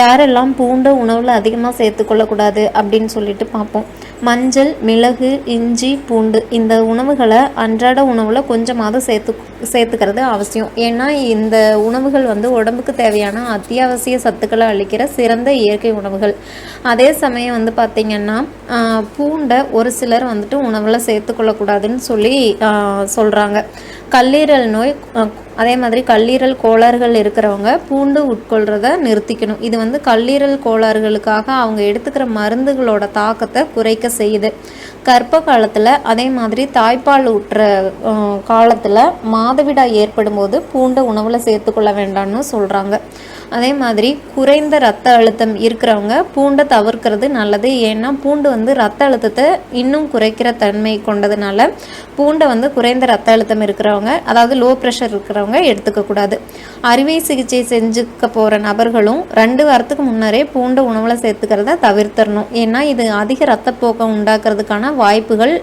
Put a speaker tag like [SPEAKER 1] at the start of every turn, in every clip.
[SPEAKER 1] யாரெல்லாம் பூண்டை உணவில் அதிகமாக சேர்த்துக்கொள்ளக்கூடாது அப்படின்னு சொல்லிட்டு பார்ப்போம். மஞ்சள் மிளகு இஞ்சி பூண்டு இந்த உணவுகளை அன்றாட உணவில் கொஞ்சமாவது சேர்த்து சேர்த்துக்கிறது அவசியம். ஏன்னா இந்த உணவுகள் வந்து உடம்புக்கு தேவையான அத்தியாவசிய சத்துக்களை அளிக்கிற சிறந்த இயற்கை உணவுகள். அதே சமயம் வந்து பார்த்திங்கன்னா பூண்டை ஒரு சிலர் வந்துட்டு உணவில் சேர்த்துக்கொள்ளக்கூடாதுன்னு சொல்லி சொல்கிறாங்க கல்லீரல் நோய் அதே மாதிரி கல்லீரல் கோளாறுகள் இருக்கிறவங்க பூண்டு உட்கொள்கிறத நிறுத்திக்கணும். இது வந்து கல்லீரல் கோளாறுகளுக்காக அவங்க எடுத்துக்கிற மருந்துகளோட தாக்கத்தை குறைக்க செய்யுது. கர்ப்ப காலத்தில் அதே மாதிரி தாய்ப்பால் ஊட்டுற காலத்தில் மாதவிடாய் ஏற்படும் போது பூண்டை உணவில் சேர்த்துக்கொள்ள வேண்டாம்னு சொல்கிறாங்க அதே மாதிரி குறைந்த ரத்த அழுத்தம் இருக்கிறவங்க பூண்டை தவிர்க்கிறது நல்லது. ஏன்னா பூண்டு வந்து ரத்த அழுத்தத்தை இன்னும் குறைக்கிற தன்மை கொண்டதுனால பூண்டை வந்து குறைந்த ரத்த அழுத்தம் இருக்கிறவங்க அதாவது லோ ப்ரெஷர் இருக்கிறவங்க எடுத்துக்கக்கூடாது அறுவை சிகிச்சை செஞ்சுக்க போகிற நபர்களும் ரெண்டு வாரத்துக்கு முன்னரே பூண்டை உணவில் சேர்த்துக்கிறத தவிர்த்தரணும் ஏன்னா இது அதிக ரத்தப்போக்கம் உண்டாக்குறதுக்கான வாய்ப்புகள்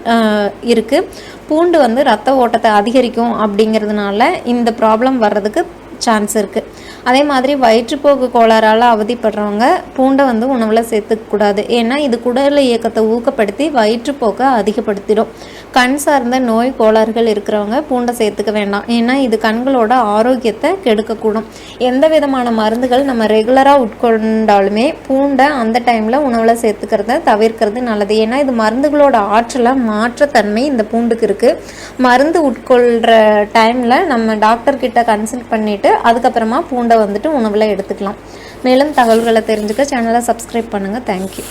[SPEAKER 1] இருக்குது பூண்டு வந்து ரத்த ஓட்டத்தை அதிகரிக்கும் அப்படிங்கிறதுனால இந்த ப்ராப்ளம் வர்றதுக்கு சான்ஸ் இருக்குது அதே மாதிரி வயிற்றுப்போக்கு கோளாறால் அவதிப்படுறவங்க பூண்டை வந்து உணவில் சேர்த்துக்கூடாது ஏன்னா இது குடல் இயக்கத்தை ஊக்கப்படுத்தி வயிற்றுப்போக்கை அதிகப்படுத்திடும். கண் சார்ந்த நோய் கோளாறுகள் இருக்கிறவங்க பூண்டை சேர்த்துக்க வேண்டாம். ஏன்னா இது கண்களோட ஆரோக்கியத்தை கெடுக்கக்கூடும். எந்த விதமான மருந்துகள் நம்ம ரெகுலராக உட்கொண்டாலுமே பூண்டை அந்த டைமில் உணவில் சேர்த்துக்கிறத தவிர்க்கிறது நல்லது. ஏன்னா இது மருந்துகளோட ஆற்றலை மாற்றத்தன்மை இந்த பூண்டுக்கு இருக்குது மருந்து உட்கொள்கிற டைமில் நம்ம டாக்டர்கிட்ட கன்சல்ட் பண்ணிவிட்டு அதுக்கப்புறமா பூண்டை வந்துட்டு உணவில் எடுத்துக்கலாம். மேலும் தகவல்களை தெரிஞ்சுக்க சேனலை சப்ஸ்கிரைப் பண்ணுங்கள் தேங்க்யூ